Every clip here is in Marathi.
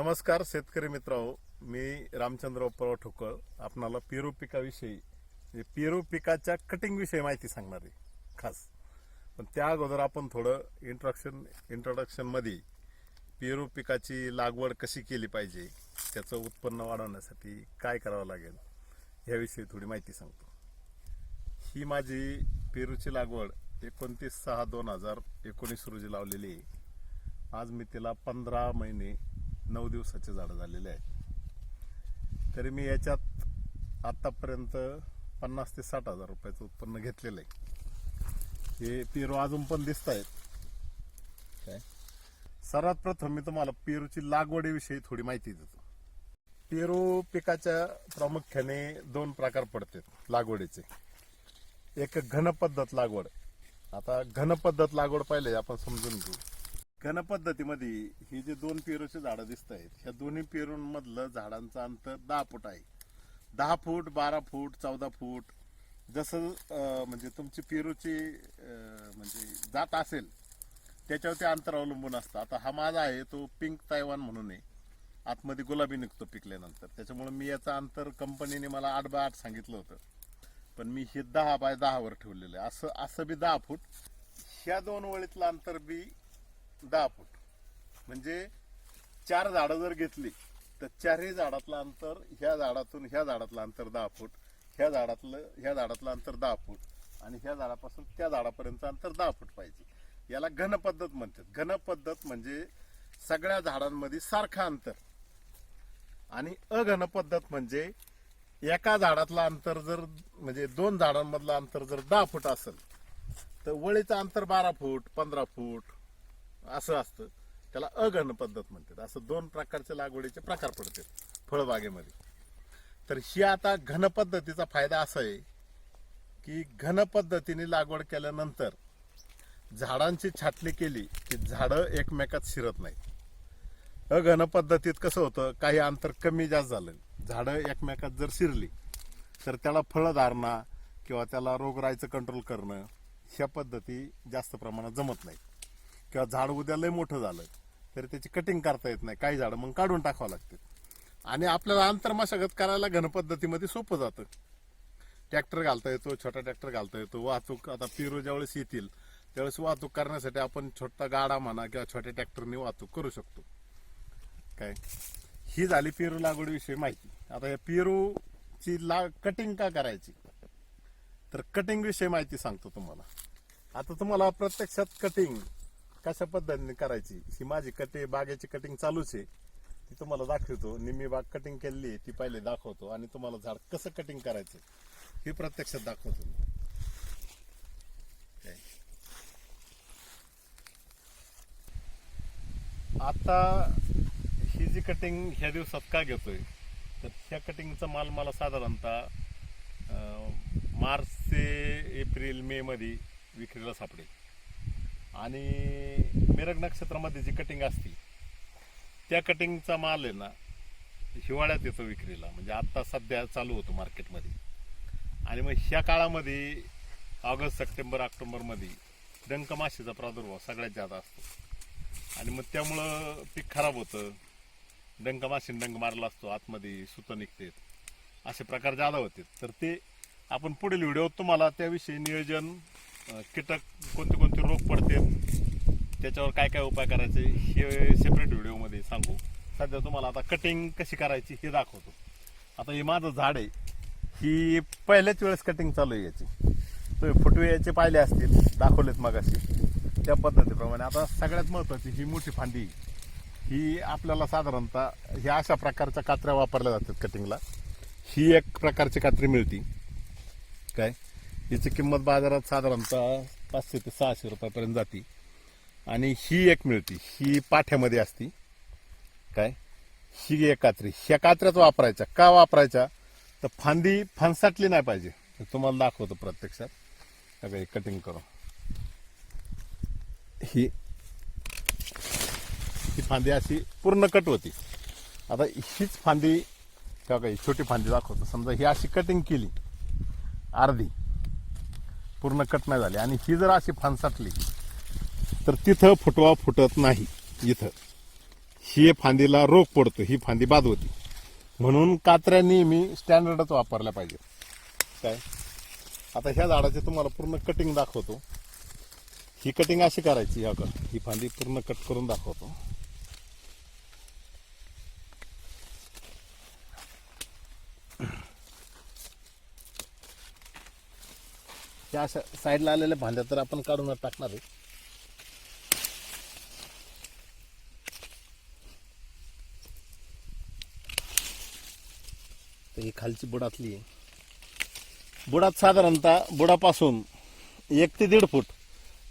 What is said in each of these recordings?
नमस्कार शेतकरी मित्रांनो मी रामचंद्र पवार ठोकळ आपणाला पेरू पिकाविषयी म्हणजे पेरू पिकाच्या कटिंगविषयी माहिती सांगणार आहे खास. पण त्या अगोदर आपण थोडं इंट्रोडक्शन इंट्रोडक्शनमध्ये पेरू पिकाची लागवड कशी केली पाहिजे त्याचं उत्पन्न वाढवण्यासाठी काय करावं लागेल ह्याविषयी थोडी माहिती सांगतो. ही माझी पेरूची लागवड एकोणतीस सहा दोन हजार एकोणीस रोजी लावलेली आहे. आज मी तिला पंधरा महिने नऊ दिवसाचे झाडं झालेले आहेत. तरी मी याच्यात आतापर्यंत पन्नास ते साठ हजार रुपयाचं उत्पन्न घेतलेलं आहे. हे पेरू अजून पण दिसत आहेत. काय? सर्वात प्रथम मी तुम्हाला पेरूची लागवडीविषयी थोडी माहिती देतो. पेरू पिकाच्या प्रामुख्याने दोन प्रकार पडतात लागवडीचे. एक घन पद्धत लागवड. आता घन पद्धत लागवड पाहिले आपण समजून घेऊ. घन पद्धतीमध्ये ही जे दोन पेरूचे झाडं दिसत आहेत ह्या दोन्ही पेरूंमधलं झाडांचं अंतर दहा फूट आहे. दहा फूट बारा फूट चौदा फूट जसं म्हणजे तुमची पेरूची म्हणजे जात असेल त्याच्यावर ते अंतर अवलंबून असतं. आता हा माझा आहे तो पिंक तायवान म्हणून आहे. आतमध्ये गुलाबी निघतो पिकल्यानंतर. त्याच्यामुळे मी याचं अंतर कंपनीने मला आठ बाय आठ सांगितलं होतं. पण मी हे दहा बाय दहावर ठेवलेलं आहे. असं असं बी दहा फूट. ह्या दोन वळीतलं अंतर बी दहा फूट. म्हणजे चार झाडं जर घेतली तर चारही झाडातलं अंतर ह्या झाडातून ह्या झाडातलं अंतर दहा फूट ह्या झाडातलं ह्या झाडातलं अंतर दहा फूट आणि ह्या झाडापासून त्या झाडापर्यंत अंतर दहा फूट पाहिजे. याला घन पद्धत म्हणतात. घन पद्धत म्हणजे सगळ्या झाडांमध्ये सारखं अंतर. आणि अघन पद्धत म्हणजे एका झाडातलं अंतर जर म्हणजे दोन झाडांमधलं अंतर जर दहा फूट असेल तर वळीचं अंतर बारा फूट पंधरा फूट असं असतं. त्याला अघन पद्धत म्हणतात. असं दोन प्रकारचे लागवडीचे प्रकार पडतात फळबागेमध्ये. तर ही आता घन पद्धतीचा फायदा असा आहे की घन पद्धतीने लागवड केल्यानंतर झाडांची छाटणी केली की झाडं एकमेकात शिरत नाही अघन पद्धतीत कसं होतं? काही अंतर कमी जास्त झालं. झाडं एकमेकात जर शिरली तर त्याला फळधारणा किंवा त्याला रोगराईचं कंट्रोल करणं ह्या पद्धती जास्त प्रमाणात जमत नाही किंवा झाड उद्या लय मोठं झालं तर त्याची कटिंग करता येत नाही. काही झाडं मग काढून टाकावं लागते. आणि आपल्याला अंतर मशागत करायला घन पद्धतीमध्ये सोपं जातं. ट्रॅक्टर घालता येतो छोटा ट्रॅक्टर घालता येतो. वाहतूक आता पेरू ज्यावेळेस येतील त्यावेळेस वाहतूक करण्यासाठी आपण छोटा गाडा म्हणा किंवा छोट्या ट्रॅक्टरने वाहतूक करू शकतो. काय? ही झाली पेरू लागवडीविषयी माहिती. आता या पेरूची ला कटिंग का करायची? तर कटिंग विषयी माहिती सांगतो तुम्हाला. आता तुम्हाला प्रत्यक्षात कटिंग कशा पद्धतीने करायची? ही माझी कटे बागेची कटिंग चालूच आहे. ती तुम्हाला दाखवतो. निम्मी बाग कटिंग केलेली आहे ती पहिले दाखवतो. आणि तुम्हाला झाड कसं कटिंग करायचं हे प्रत्यक्षात दाखवतो मी. आता ही जी कटिंग ह्या दिवसात का घेतोय? तर ह्या कटिंगचा माल मला साधारणतः मार्च ते एप्रिल मे मध्ये विक्रीला सापडेल. आणि मिरग नक्षत्रामध्ये जी कटिंग असती त्या कटिंगचा माल आहे ना हिवाळ्यात येतो विक्रीला. म्हणजे आत्ता सध्या चालू होतो मार्केटमध्ये. आणि मग ह्या काळामध्ये ऑगस्ट सप्टेंबर ऑक्टोबरमध्ये डंक माशीचा प्रादुर्भाव सगळ्यात जादा असतो. आणि मग त्यामुळं पीक खराब होतं. डंक माशीन डंक मारला असतो आतमध्ये सुतं निघतात. असे प्रकार जादा होते तर ते आपण पुढील व्हिडिओत तुम्हाला त्याविषयी नियोजन कीटक कोणते कोणते रोग पडतात त्याच्यावर काय काय उपाय करायचे हे सेपरेट व्हिडिओमध्ये सांगू. सध्या तुम्हाला आता कटिंग कशी करायची हे दाखवतो. आता हे माझं झाड आहे. ही पहिल्याच वेळेस कटिंग चालू आहे याची. तुम्ही फुटवे याचे पाहिले असतील दाखवलेत मगाशी. त्या पद्धतीप्रमाणे. आता सगळ्यात महत्त्वाची ही मोठी फांदी ही आपल्याला साधारणतः ह्या अशा प्रकारच्या कात्र्या वापरल्या जातात कटिंगला ही एक प्रकारची कात्री मिळती. काय? याची किंमत बाजारात साधारणतः पाचशे ते सहाशे रुपयापर्यंत जाते. आणि ही एक मिळते. ही पाठ्यामध्ये असती. काय? ही एक कात्री. ह्या कात्र्याच वापरायच्या. का वापरायच्या? तर फांदी फांसाटली नाही पाहिजे. तुम्हाला दाखवतो प्रत्यक्षात. बघा हे कटिंग करून. ही ही फांदी अशी पूर्ण कट होती. आता हीच फांदी का छोटी फांदी दाखवतो. समजा ही अशी कटिंग केली. अर्धी. पूर्ण कट नाही झाली. आणि ही जर अशी फांसाटली तर तिथं फुटवा फुटत नाही. इथं. ही फांदीला रोग पडतो. ही फांदी बाद होती म्हणून कात्र्या नेहमी स्टँडर्डच वापरल्या पाहिजे काय? आता ह्या झाडाचे तुम्हाला पूर्ण कटिंग दाखवतो. ही कटिंग अशी करायची ह्या ही फांदी पूर्ण कट करून दाखवतो. त्या अशा साईडला आलेल्या भांड्या तर आपण काढून टाकणार आहे. तर ही खालची बुडातली आहे. बुडात साधारणतः बुडापासून एक ते दीड फूट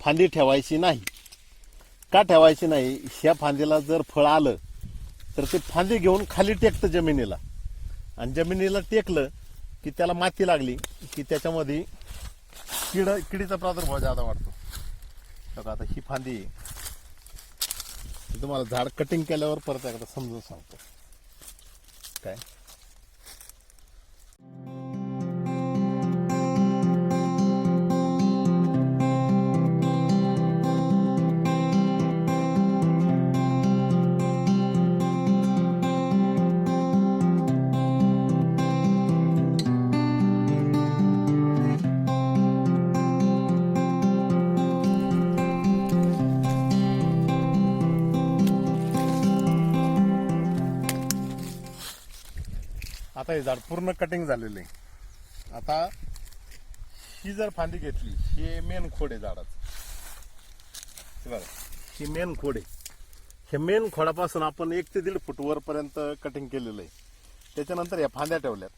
फांदी ठेवायची नाही. का ठेवायची नाही? ह्या फांदीला जर फळ आलं तर ते फांदी घेऊन खाली टेकतं जमिनीला. आणि जमिनीला टेकलं की त्याला माती लागली की त्याच्यामध्ये किड किडीचा प्रादुर्भाव जादा वाढतो. बघा आता ही फांदी तुम्हाला झाड कटिंग केल्यावर परत एकदा समजून सांगतो. काय? आता हे झाड पूर्ण कटिंग झालेलं आहे. आता ही जर फांदी घेतली हे मेन खोड आहे झाडाचं. बघा ही मेन खोड आहे. हे मेन खोडापासून आपण एक ते दीड फूट वरपर्यंत कटिंग केलेलं आहे. त्याच्यानंतर या फांद्या ठेवल्यात.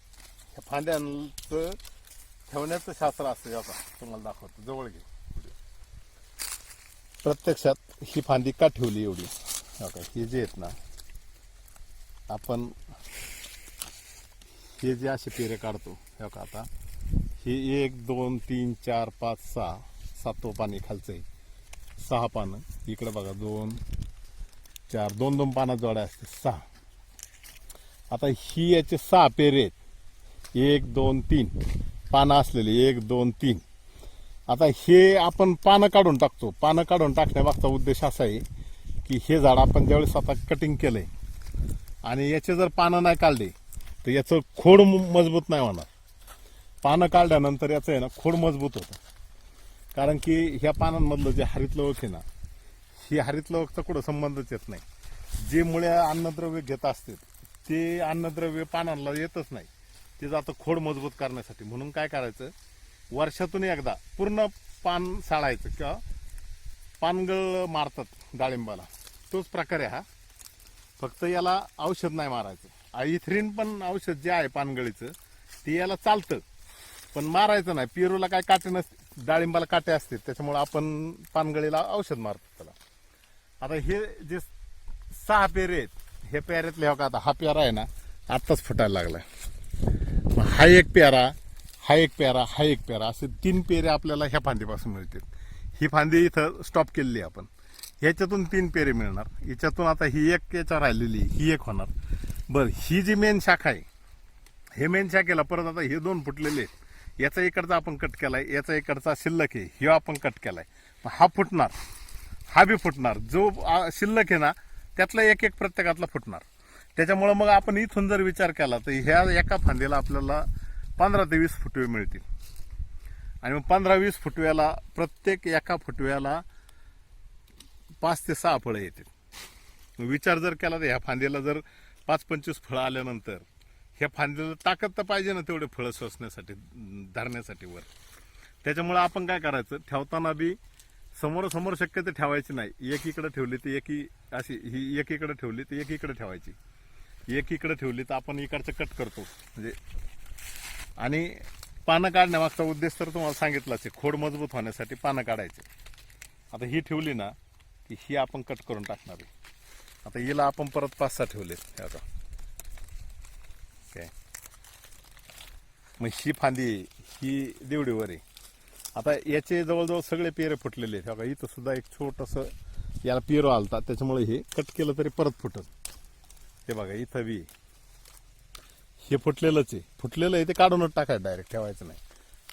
ह्या फांद्यांचं ठेवण्याचं शास्त्र असतं आता तुम्हाला दाखवतो. जवळ घे. प्रत्यक्षात ही फांदी का ठेवली एवढी? हो का आहेत ना आपण हे जे असे पेरे काढतो हे का आता. हे एक दोन तीन चार पाच सहा. सातवं पाणी खालचं आहे. सहा पानं. इकडं बघा दोन चार. दोन दोन पानं जोड्या असते. सहा. आता ही याचे सहा पेरे आहेत. एक दोन तीन. पानं असलेली एक दोन तीन. आता हे आपण पानं काढून टाकतो. पानं काढून टाकण्यामागचा उद्देश असा आहे की हे झाड आपण ज्यावेळेस आता कटिंग केलंय आणि याचे जर पानं नाही काढले तर याचं खोड मजबूत नाही होणार. पानं काढल्यानंतर याचं आहे ना खोड मजबूत होतं. कारण की ह्या पानांमधलं जे हरितलवक आहे ना ही हरितलवकचा कुठं संबंधच येत नाही. जे मुळे अन्नद्रव्य घेत असते ते अन्नद्रव्य पानांना येतच नाही. ते जातं खोड मजबूत करण्यासाठी. म्हणून काय करायचं? वर्षातून एकदा पूर्ण पान साळायचं किंवा पानगळ मारतात डाळिंबाला. तोच प्रकार आहे हा. फक्त याला औषध नाही मारायचं. इथरीन पण औषध जे आहे पानगळीचं ते याला चालतं. पण मारायचं नाही. पेरूला काय काटे नसते. डाळिंबाला काटे असते. त्याच्यामुळे आपण पानगळीला औषध मारतो त्याला. आता हे जे सहा पेरे आहेत हे पेऱ्यातले हो का आता हा प्यारा आहे ना आत्ताच फुटायला लागला मग हा एक प्यारा हा एक प्यारा हा एक प्यारा असे तीन पेरे आपल्याला ह्या फांदीपासून मिळतील. ही फांदी इथं स्टॉप केलेली आहे आपण. ह्याच्यातून तीन पेरे मिळणार. याच्यातून आता ही एक याच्या राहिलेली ही एक होणार. बरं ही जी मेन शाखा आहे हे मेन शाखेला परत आता हे दोन फुटलेले आहेत. याचा इकडचा आपण कट केला आहे याचा इकडचा शिल्लक आहे हे आपण कट केला आहे हा फुटणार हा बी फुटणार. जो शिल्लक आहे ना त्यातला एक एक प्रत्येकातला फुटणार. त्याच्यामुळं मग आपण इथून जर विचार केला तर ह्या एका फांदीला आपल्याला पंधरा ते वीस फुटवे मिळतील. आणि मग पंधरा वीस फुटव्याला प्रत्येक एका फुटव्याला पाच ते सहा फळं येतील. विचार जर केला तर ह्या फांदीला जर पाच पंचवीस फळं आल्यानंतर ह्या फांदीला ताकद तर पाहिजे ना तेवढे फळं सोसण्यासाठी धरण्यासाठी वर. त्याच्यामुळे आपण काय करायचं ठेवताना बी समोर समोर शक्यतो ठेवायची नाही. एकीकडे ठेवली तर एकी अशी ही एकीकडे ठेवली तर एकीकडे ठेवायची. एकीकडे ठेवली तर आपण इकडचं कट करतो. म्हणजे आणि पानं काढण्यामागचा उद्देश तर तुम्हाला सांगितलाच आहे खोड मजबूत होण्यासाठी पानं काढायचे. आता ही ठेवली ना की ही आपण कट करून टाकणार आहे. आता हिला आपण परत पाच सहा ठेवलेत. हे आता काय मग ही फांदी ही देवडीवर आहे. आता याचे जवळजवळ सगळे पेरे फुटलेले आहेत. बघा इथं सुद्धा एक छोटस याला पेरो आलता. त्याच्यामुळे हे कट केलं तरी परत फुटत हे बघा इथं बी. हे फुटलेलंच आहे. फुटलेलं आहे ते काढूनच टाकायचं डायरेक्ट ठेवायचं नाही.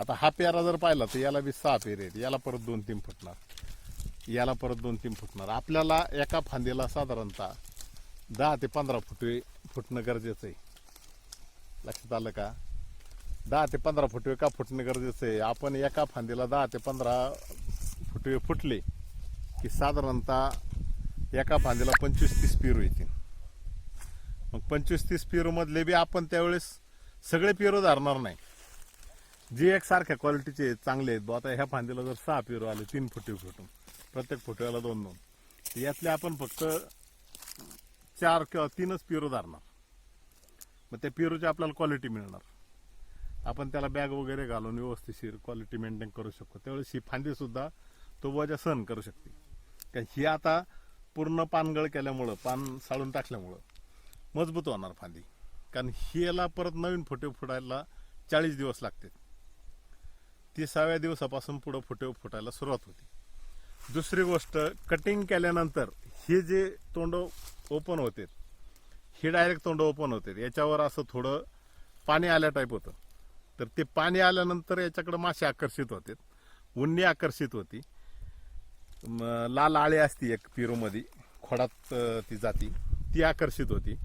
आता हा पेरा जर पाहिला तर याला बी सहा पेरे आहेत. याला परत दोन तीन फुटणार. याला परत दोन तीन फुटणार. आपल्याला एका फांदीला साधारणतः दहा ते पंधरा फुटवे फुटणं गरजेचं आहे. लक्षात आलं का? दहा ते पंधरा फुटवे का फुटणं गरजेचं आहे? आपण एका फांदीला दहा ते पंधरा फुटवे फुटले की साधारणतः एका फांदीला पंचवीस तीस पेरू येतील. मग पंचवीस तीस पेरूमधले बी आपण त्यावेळेस सगळे पेरू धरणार नाही. जे एक सारख्या क्वालिटीचे चांगले आहेत बो. आता ह्या फांदीला जर सहा पेरू आले तीन फुटवे फुटून. प्रत्येक फुटव्याला दोन दोन. यातले आपण फक्त चार किंवा तीनच पिरो धरणार. मग त्या पिरोची आपल्याला क्वालिटी मिळणार. आपण त्याला बॅग वगैरे घालून व्यवस्थितशीर क्वालिटी मेंटेन करू शकतो. त्यावेळेस ही फांदी सुद्धा तो वजा सहन करू शकते. कारण ही आता पूर्ण पानगळ केल्यामुळं पान साळून टाकल्यामुळं मजबूत होणार फांदी. कारण ही याला परत नवीन फुटे फुटायला चाळीस दिवस लागते तिसाव्या दिवसापासून पुढं फुटे फुटायला सुरुवात होती. दुसरी गोष्ट कटिंग केल्यानंतर हे जे तोंड ओपन होते हे डायरेक्ट तोंड ओपन होते. याच्यावर असं थोडं पाणी आल्या टाईप होतं. तर ते पाणी आल्यानंतर याच्याकडे मासे आकर्षित होते. उन्नी आकर्षित होती. लाल आळी असती एक पिरूमध्ये खोडात ती जाती. ती आकर्षित होती.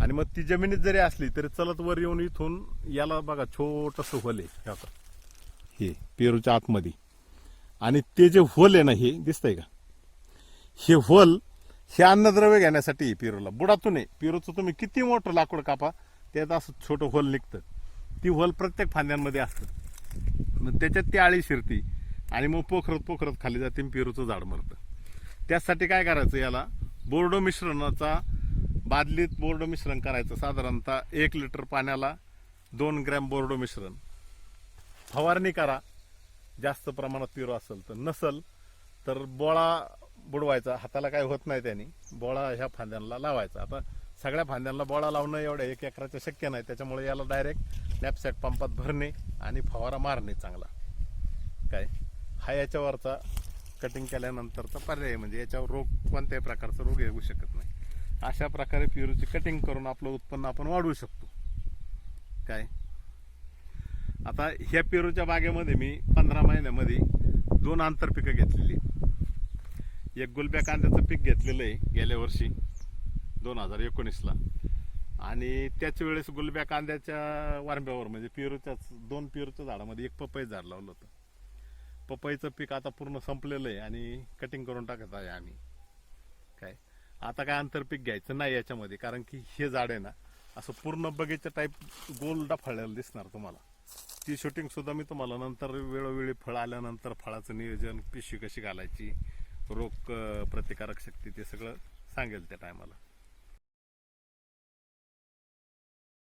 आणि मग ती जमिनीत जरी असली तरी चलत वर येऊन इथून याला बघा छोटस होले आहे. हे पेरूच्या आतमध्ये. आणि ते जे होल आहे ना हे दिसतंय का? हे होल हे अन्नद्रव्य घेण्यासाठी पिरोला पेरूला. बुडातून आहे. पेरूचं तुम्ही किती मोठं लाकूड कापा त्यात असं छोटं होल निघतं. ती होल प्रत्येक फांद्यांमध्ये असतं. मग त्याच्यात ती आळी शिरती आणि मग पोखरत पोखरत खाली जाते आणि पेरूचं झाड मरतं. त्यासाठी काय करायचं याला? बोर्डो मिश्रणाचा बादलीत बोर्डो मिश्रण करायचं. साधारणतः एक लिटर पाण्याला दोन ग्रॅम बोर्डो मिश्रण. फवारणी करा. जास्त प्रमाणात पेरू असेल तर नसल तर बोळा बुडवायचा. हाताला काय होत नाही त्याने. बोळा ह्या फांद्यांना लावायचा. आता सगळ्या फांद्यांना बोळा लावणं एवढं एक एकराचं शक्य नाही. त्याच्यामुळे याला डायरेक्ट नॅपसॅट पंपात भरणे आणि फवारा मारणे चांगला. काय? हा याच्यावरचा कटिंग केल्यानंतरचा पर्याय म्हणजे याच्यावर रोग कोणत्याही प्रकारचा रोग येऊ शकत नाही. अशा प्रकारे पेरूची कटिंग करून आपलं उत्पन्न आपण वाढवू शकतो. काय? आता ह्या पेरूच्या बागेमध्ये मी पंधरा महिन्यामध्ये दोन आंतरपिकं घेतलेली. एक गुलब्या कांद्याचं पीक घेतलेलं आहे गेल्या वर्षी दोन हजार एकोणीसला. आणि त्याच वेळेस गुलब्या कांद्याच्या वारंब्यावर म्हणजे पेरूच्याच दोन पेरूच्या झाडामध्ये एक पपई झाड लावलं होतं. पपईचं पीक आता पूर्ण संपलेलं आहे आणि कटिंग करून टाकत आहे आम्ही. काय? आता काय आंतरपीक घ्यायचं नाही याच्यामध्ये कारण की हे झाड आहे ना असं पूर्ण बगीचा टाईप गोल डफाळलेलं दिसणार तुम्हाला. ती शूटिंग सुद्धा मी तुम्हाला नंतर वेळोवेळी फळ आल्यानंतर फळाचं नियोजन पिशवी कशी घालायची रोग प्रतिकारक शक्ती ते सगळं सांगेल त्या टायमाला